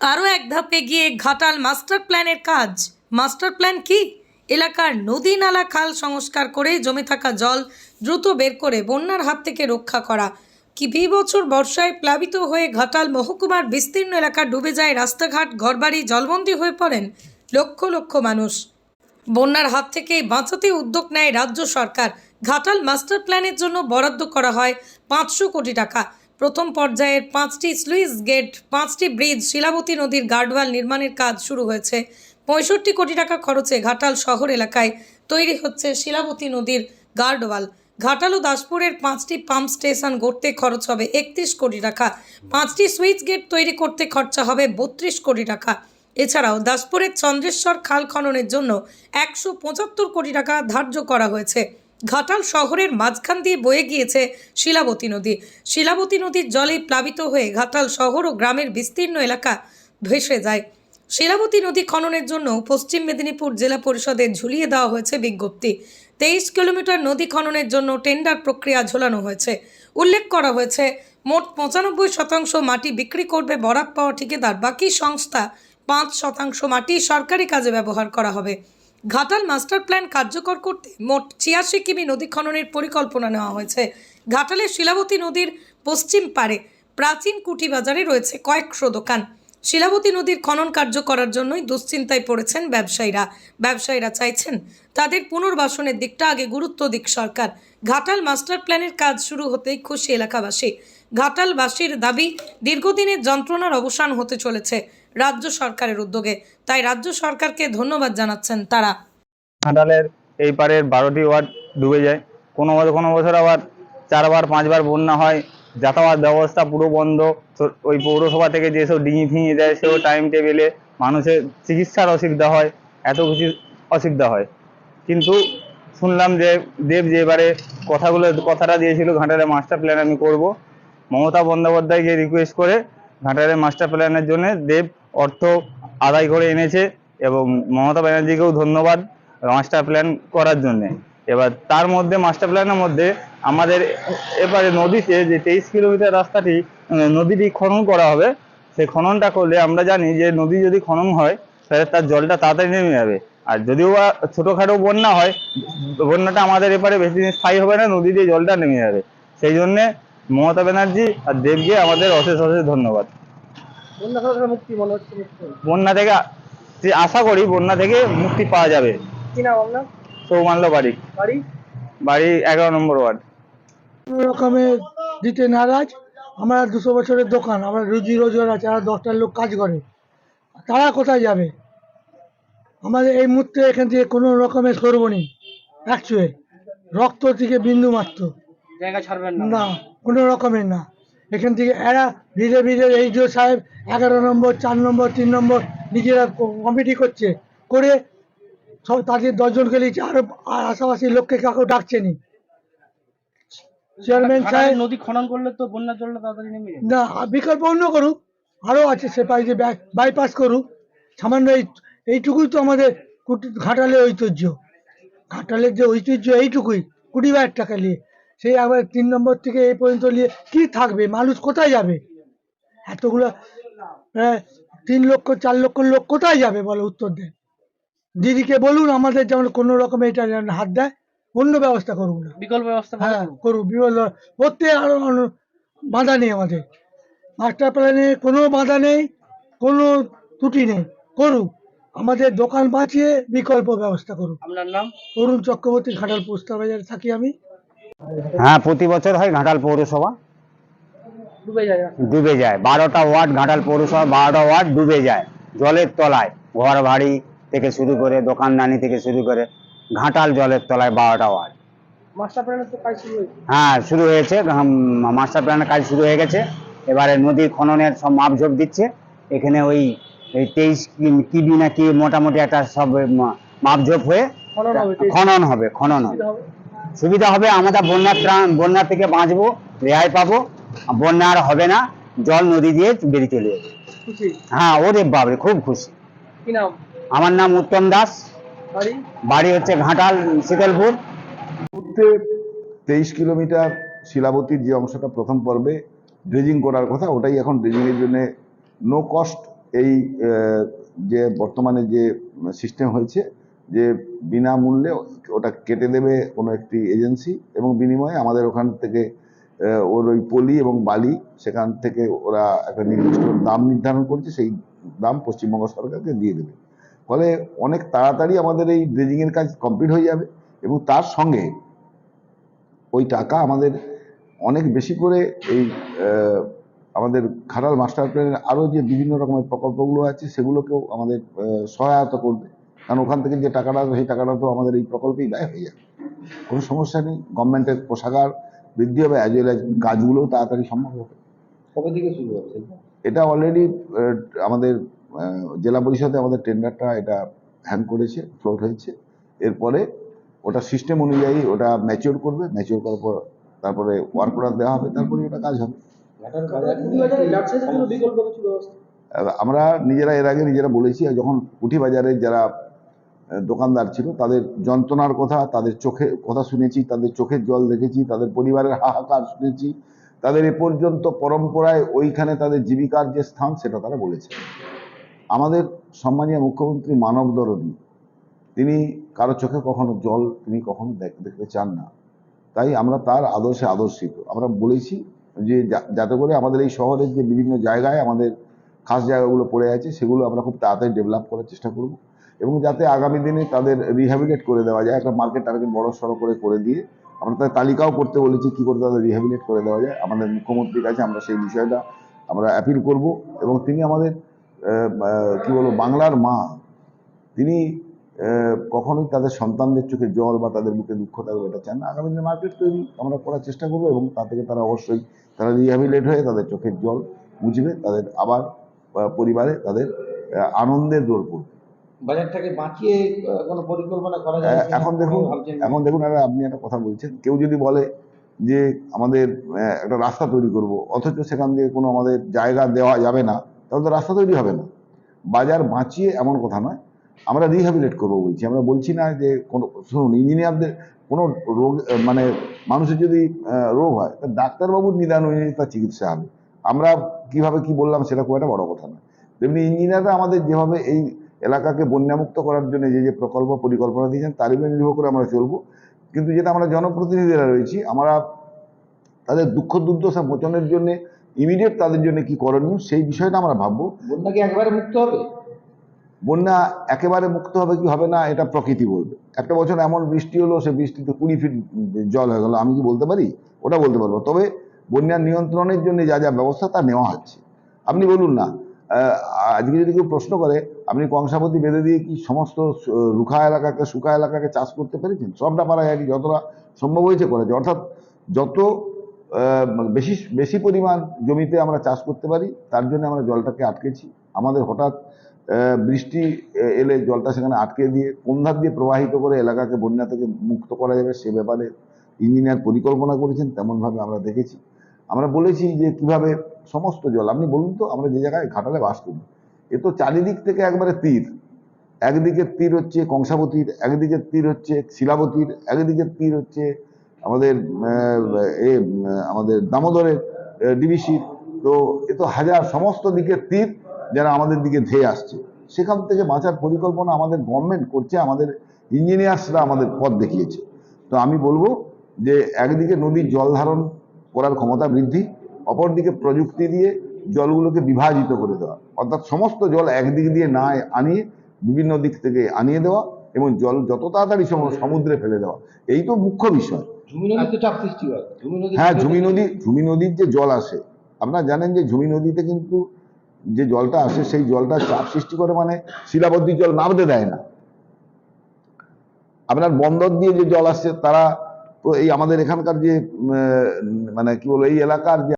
আরও এক ধাপে গিয়ে ঘাটাল মাস্টার প্ল্যানের কাজ। মাস্টার প্ল্যান কি? এলাকার নদী নালা খাল সংস্কার করে জমে থাকা জল দ্রুত বের করে বন্যার হাত থেকে রক্ষা করা। কি বি বছর বর্ষায় প্লাবিত হয়ে ঘাটাল মহকুমার বিস্তীর্ণ এলাকা ডুবে যায় রাস্তাঘাট, ঘরবাড়ি, জলবন্দী হয়ে পড়েন লক্ষ লক্ষ মানুষ। বন্যার হাত থেকে বাঁচাতে উদ্যোগ নেয় রাজ্য সরকার। ঘাটাল মাস্টার প্ল্যানের জন্য বরাদ্দ করা হয় পাঁচশো কোটি টাকা। প্রথম পর্যায়ের পাঁচটি স্লুইস গেট, পাঁচটি ব্রিজ, শিলাবতী নদীর গার্ডওয়াল নির্মাণের কাজ শুরু হয়েছে। পঁয়ষট্টি কোটি টাকা খরচে ঘাটাল শহর এলাকায় তৈরি হচ্ছে শিলাবতী নদীর গার্ডওয়াল। ঘাটাল ও দাসপুরের পাঁচটি পাম্প স্টেশন গড়তে খরচ হবে একত্রিশ কোটি টাকা। পাঁচটি সুইচ গেট তৈরি করতে খরচা হবে বত্রিশ কোটি টাকা। এছাড়াও দাসপুরের চন্দ্রেশ্বর খাল খননের জন্য একশো পঁচাত্তর কোটি টাকা ধার্য করা হয়েছে। ঘাটাল শহরের মাঝখান দিয়ে বয়ে গিয়েছে শিলাবতী নদী। শিলাবতী নদীর জলে প্লাবিত হয়ে ঘাটাল শহর ও গ্রামের বিস্তীর্ণ এলাকা ভেসে যায়। শিলাবতী নদী খননের জন্য পশ্চিম মেদিনীপুর জেলা পরিষদে ঝুলিয়ে দেওয়া হয়েছে বিজ্ঞপ্তি। তেইশ কিলোমিটার নদী খননের জন্য টেন্ডার প্রক্রিয়া ঝোলানো হয়েছে। উল্লেখ করা হয়েছে, মোট পঁচানব্বই শতাংশ মাটি বিক্রি করবে বরাক পাওয়া ঠিকাদার, বাকি সংস্থা পাঁচ শতাংশ মাটি সরকারি কাজে ব্যবহার করা হবে। ঘাটাল মাস্টার প্ল্যান কার্যকর করতে মোট ছিয়াশি কিমি নদী খননের পরিকল্পনা নেওয়া হয়েছে। ঘাটালের শিলাবতী নদীর পশ্চিম পারে প্রাচীন কুঠি বাজারে রয়েছে কয়েকশো দোকান। শিলাবতী নদীর খনন কার্য করার জন্যই দুশ্চিন্তায় পড়েছেন ব্যবসায়ীরা। ব্যবসায়ীরা চাইছেন তাদের পুনর্বাসনের দিকটা আগে গুরুত্ব দিক সরকার। ঘাটাল মাস্টার প্ল্যানের কাজ শুরু হতেই খুশি এলাকাবাসী। ঘাটালবাসীর দাবি, দীর্ঘদিনের যন্ত্রণার অবসান হতে চলেছে। রাজ্য সরকারের উদ্যোগে। তাই রাজ্য সরকারকে ধন্যবাদ জানাচ্ছেন তারা। ঘাটালের এই পারের বারোটি ওয়ার্ড ডুবে যায়। কোনো কোনো বছর আবার চারবার, পাঁচবার বন্যা হয়। যাতায়াত ব্যবস্থা পুরো বন্ধ। ওই পৌরসভা থেকে যেসব ডিঙি ফিঙি দেয় সেও টাইম টেবিলে মানুষের চিকিৎসার অসুবিধা হয়, এত কিছু অসুবিধা হয়। কিন্তু শুনলাম যে দেব যে এবারে কথাগুলো, কথাটা দিয়েছিল ঘাটালে মাস্টার প্ল্যান আমি করব। মমতা বন্দ্যোপাধ্যায়কে রিকোয়েস্ট করে ঘাটালের মাস্টার প্ল্যানের জন্য দেব অর্থ আদায় করে এনেছে এবং মমতা ব্যানার্জিকেও ধন্যবাদ মাস্টার প্ল্যান করার জন্য। এবার তার মধ্যে, মাস্টার প্ল্যানের মধ্যে আমাদের এবারে নদীতে যে তেইশ কিলোমিটার রাস্তাটি নদীটি খনন করা হবে সেই খননটা করলে আমরা জানি যে নদী যদি খনন হয়, তাহলে তার জলটা তাড়াতাড়ি নেমে যাবে। আর যদিও বা ছোটোখাটো বন্যা হয়, বন্যাটা আমাদের এপারে বেশি দিন স্থায়ী হবে না, নদী দিয়ে জলটা নেমে যাবে। সেই জন্যে মমতা ব্যানার্জি আর দেবকে আমাদের অশেষ অশেষ ধন্যবাদ। বন্যা থেকে মুক্তি মনে হচ্ছে মুক্তি। বন্যা থেকে যে আশা করি বন্যা থেকে মুক্তি পাওয়া যাবে। কি নাম আপনার? সৌমাল্য বাড়ি। বাড়ি? বাড়ি এগারো নম্বর ওয়ার্ড। কোনো রকমে দিতে নারাজ। আমরা দুশো বছরের দোকান আমরা রুজি রোজগার আছে আর দশটার লোক কাজ করে। তারা কোথায় যাবে? আমাদের এই মুহূর্তে এখান থেকে কোনো রকমের সরব নেই অ্যাকচুয়াল রক্ত থেকে বিন্দু মাত্র। জায়গা ছাড়বেন না। না কোনো রকমের না। এখান থেকে এরা ভিড়ে ভিড়ে এই যে সাহেব এগারো নম্বর চার নম্বর তিন নম্বর নিজেরা কমিটি করছে। করে সব তাদের দশজনকে লিখছে আর আর আশাপাশি লোককে কাউকে ডাকছেনি। চেয়ারম্যান সাহেব নদী খনন করলে তো বন্যার জলটা তাড়াতাড়ি নেমে না বিকল্প অন্য করুক। আরও আছে সে পাই যে বাইপাস করুক। সামান্য এই এইটুকুই তো আমাদের কুটি- ঘাটালের ঐতিহ্য। ঘাটালের যে ঐতিহ্য এইটুকুই। কুড়ি হাজার টাকা নিয়ে। সেই আবার তিন নম্বর থেকে এই পর্যন্ত নিয়ে কি থাকবে? মানুষ কোথায় যাবে? এতগুলো প্রায় তিন লক্ষ চার লক্ষ লোক কোথায় যাবে বলো উত্তর দেন। দিদিকে বলুন আমাদের যেমন কোনো রকম এটা যেন হাত দেয় অন্য ব্যবস্থা করুক না। বিকল্প ব্যবস্থা হ্যাঁ করুন। করুক বিরল প্রত্যেক আরও বাধা নেই আমাদের। মাস্টার প্ল্যানে কোনো বাধা নেই কোনো ত্রুটি নেই। করুক। আমাদের দোকান বাঁচিয়ে বিকল্প ব্যবস্থা করুক। আপনার নাম? অরুণ চক্রবর্তী ঘাটাল পোস্টা বাজারে থাকি আমি। হ্যাঁ প্রতি বছর হয় ঘাটাল পৌরসভা। ডুবে যায়। ডুবে যায়। বারোটা ওয়ার্ড ঘাটাল পৌরসভা বারোটা ওয়ার্ড ডুবে যায় জলের তলায়। ঘর বাড়ি থেকে শুরু করে দোকানদানি থেকে শুরু করে ঘাটাল জলের তলায় বারোটা ওয়ার্ড। হ্যাঁ শুরু হয়েছে। মাস্টার প্ল্যানের কাজ শুরু হয়ে গেছে। এবারে নদী খননের সব মাপঝোপ দিচ্ছে। এখানে ওই তেইশ কিবি না কি মোটামুটি একটা সব মাপঝোপ হয়ে খনন হবে খনন হবে? সুবিধা হবে আমরা বন্যার ত্রাণ বন্যা থেকে বাঁচবো রেহাই পাবো বন্যা আর হবে না জল নদী দিয়ে বেরিয়ে চলে যাবে। খুশি? হ্যাঁ ওরে বাবরে খুব খুশি। আমার নাম উত্তম দাস। বাড়ি? বাড়ি হচ্ছে ঘাটাল শীতলপুর। মুহূর্তে তেইশ কিলোমিটার শিলাবতীর যে অংশটা প্রথম পর্বে ড্রেজিং করার কথা ওটাই এখন ড্রেজিংয়ের জন্য নো কস্ট এই আহ, যে বর্তমানে যে সিস্টেম হয়েছে যে বিনামূল্যে ওটা কেটে দেবে কোনো একটি এজেন্সি এবং বিনিময়ে আমাদের ওখান থেকে ওর ওই পলি এবং বালি সেখান থেকে ওরা একটা নির্দিষ্ট দাম নির্ধারণ করছে, সেই দাম পশ্চিমবঙ্গ সরকারকে দিয়ে দেবে। ফলে অনেক তাড়াতাড়ি আমাদের এই ড্রেজিংয়ের কাজ কমপ্লিট হয়ে যাবে এবং তার সঙ্গে ওই টাকা আমাদের অনেক বেশি করে এই আমাদের খাটাল মাস্টার প্ল্যানের আরও যে বিভিন্ন রকমের প্রকল্পগুলো আছে সেগুলোকেও আমাদের সহায়তা করবে। কারণ ওখান থেকে যে টাকাটা আসবে সেই টাকাটা তো আমাদের এই প্রকল্পেই ব্যয় হয়ে যাবে। কোনো সমস্যা নেই গভর্নমেন্টের কোষাগার বৃদ্ধি হবে অ্যাজ ওয়েল অ্যাজ কাজগুলোও তাড়াতাড়ি সম্ভব হবে। কবে থেকে শুরু হচ্ছে? এটা অলরেডি আমাদের জেলা পরিষদে আমাদের টেন্ডারটা এটা হ্যাং করেছে ফ্লোট হয়েছে। এরপরে ওটা সিস্টেম অনুযায়ী ওটা ম্যাচিওর করবে ম্যাচিওর করার পর তারপরে ওয়ার্ক অর্ডার দেওয়া হবে তারপরে ওটা কাজ হবে। আমরা নিজেরা এর আগে নিজেরা বলেছি আর যখন কুঠি বাজারের যারা দোকানদার ছিল, তাদের যন্ত্রণার কথা, তাদের চোখে কথা শুনেছি, তাদের চোখের জল দেখেছি, তাদের পরিবারের হাহাকার শুনেছি। তাদের এ পর্যন্ত পরম্পরায় ওইখানে তাদের জীবিকার যে স্থান, সেটা তারা বলেছে। আমাদের সম্মানীয় মুখ্যমন্ত্রী মানব দরদী, তিনি কারও চোখে কখনো জল তিনি কখনো দেখ- দেখতে চান না। তাই আমরা তার আদর্শে আদর্শিত। আমরা বলেছি যা- যাতে করে আমাদের এই শহরের যে বিভিন্ন জায়গায় আমাদের খাস জায়গাগুলো পড়ে আছে, সেগুলো আমরা খুব তাড়াতাড়ি ডেভেলপ করার চেষ্টা করব। এবং যাতে আগামী দিনে তাদের রিহ্যাবিলেট করে দেওয়া যায়, একটা মার্কেট টার্গেট বড় সড়ো করে করে দিয়ে আমরা তাদের তালিকাও করতে বলেছি কী করে তাদের রিহ্যাবিলেট করে দেওয়া যায়। আমাদের মুখ্যমন্ত্রীর কাছে আমরা সেই বিষয়টা আমরা অ্যাপিল করব এবং তিনি আমাদের কি বলব, বাংলার মা। তিনি কখনোই তাদের সন্তানদের চোখে জল বা তাদের মুখে দুঃখ থাকবে এটা চান না। আগামী দিনে মার্কেট তৈরি, আমরা করার চেষ্টা করব এবং তা থেকে তারা অবশ্যই তারা রিহ্যাবিলেট হয়ে তাদের চোখের জল মুছবে তাদের আবার পরিবারে তাদের আনন্দের দোল পড়বে। বাজারটাকে বাঁচিয়ে কোনো পরিকল্পনা করা যায় এখন দেখুন এখন দেখুন আপনি একটা কথা বলছেন। কেউ যদি বলে যে আমাদের একটা রাস্তা তৈরি করব অথচ সেখান দিয়ে কোনো আমাদের জায়গা দেওয়া যাবে না তাহলে তো রাস্তা তৈরি হবে না। বাজার বাঁচিয়ে এমন কথা নয়। আমরা রিহ্যাবিলেট করব বলছি। আমরা বলছি না যে কোনো শুনুন ইঞ্জিনিয়ারদের কোনো রোগ মানে মানুষের যদি রোগ হয় তা ডাক্তারবাবুর নিদান অনুযায়ী তার চিকিৎসা হবে। আমরা কীভাবে কি বললাম সেটা খুব একটা বড় কথা না তেমনি ইঞ্জিনিয়াররা আমাদের যেভাবে এই এলাকাকে বন্যামুক্ত করার জন্য যে যে প্রকল্প পরিকল্পনা দিয়েছেন তার উপরে নির্ভর করে আমরা চলবো। কিন্তু যেটা আমরা জনপ্রতিনিধিরা রয়েছি আমরা তাদের দুঃখ দুর্দশা মোচনের জন্য ইমিডিয়েট তাদের জন্য কি করণীয় সেই বিষয়টা আমরা ভাববো। বন্যা কি একবারে মুক্ত হবে? বন্যা একেবারে মুক্ত হবে কি হবে না এটা প্রকৃতি বলবে। একটা বছর এমন বৃষ্টি হলো সে বৃষ্টিতে কুড়ি ফিট জল হয়ে গেল আমি কি বলতে পারি? ওটা বলতে পারব। তবে বন্যার নিয়ন্ত্রণের জন্য যা যা ব্যবস্থা তা নেওয়া হচ্ছে। আপনি বলুন না আজকে যদি কেউ প্রশ্ন করে আপনি কংসাবতী বেঁধে দিয়ে কি সমস্ত রুখা এলাকাকে, শুকা এলাকাকে চাষ করতে পেরেছেন? সবটা পারা যায় যতটা সম্ভব হয়েছে করেছে। অর্থাৎ যত বেশি বেশি পরিমাণ জমিতে আমরা চাষ করতে পারি, তার জন্য আমরা জলটাকে আটকেছি। আমাদের হঠাৎ বৃষ্টি এলে জলটা সেখানে আটকে দিয়ে, কোন ধার দিয়ে প্রবাহিত করে এলাকাকে বন্যা থেকে মুক্ত করা যাবে সে ব্যাপারে ইঞ্জিনিয়ার পরিকল্পনা করেছেন, তেমনভাবে আমরা দেখেছি। আমরা বলেছি যে কীভাবে সমস্ত জল, আপনি বলুন তো, আমরা যে জায়গায় ঘাটালে বাস করি এ তো চারিদিক থেকে একবারে তীর। একদিকে তীর হচ্ছে কংসাবতীর, একদিকে তীর হচ্ছে শিলাবতীর, একদিকে তীর হচ্ছে আমাদের এ আমাদের দামোদরের ডিবিসির তো এ তো হাজার সমস্ত দিকে তীর যারা আমাদের দিকে ধেয়ে আসছে। সেখান থেকে বাঁচার পরিকল্পনা আমাদের গভর্নমেন্ট করছে, আমাদের ইঞ্জিনিয়ার্সরা আমাদের পথ দেখিয়েছে। তো আমি বলব যে একদিকে নদীর জল ধারণ করার ক্ষমতা বৃদ্ধি, অপরদিকে প্রযুক্তি দিয়ে জলগুলোকে বিভাজিত করে দেওয়া। অর্থাৎ সমস্ত জল একদিক দিয়ে না আনিয়ে বিভিন্ন দিক থেকে আনিয়ে দেওয়া এবং জল যত তাড়াতাড়ি সম্ভব সমুদ্রে ফেলে দেওয়া। এই তো মুখ্য বিষয়। হয়। হ্যাঁ ঝুমি নদী ঝুমি নদীর যে জল আসে আপনারা জানেন যে ঝুমি নদীতে কিন্তু যে জলটা আসে সেই জলটা চাপ সৃষ্টি করে মানে শিলাবদ্ধির জল নামতে দেয় না। আপনার বন্দর দিয়ে যে জল আসছে তারা তো এই আমাদের এখানকার যে মানে কি বলব এই এলাকার যে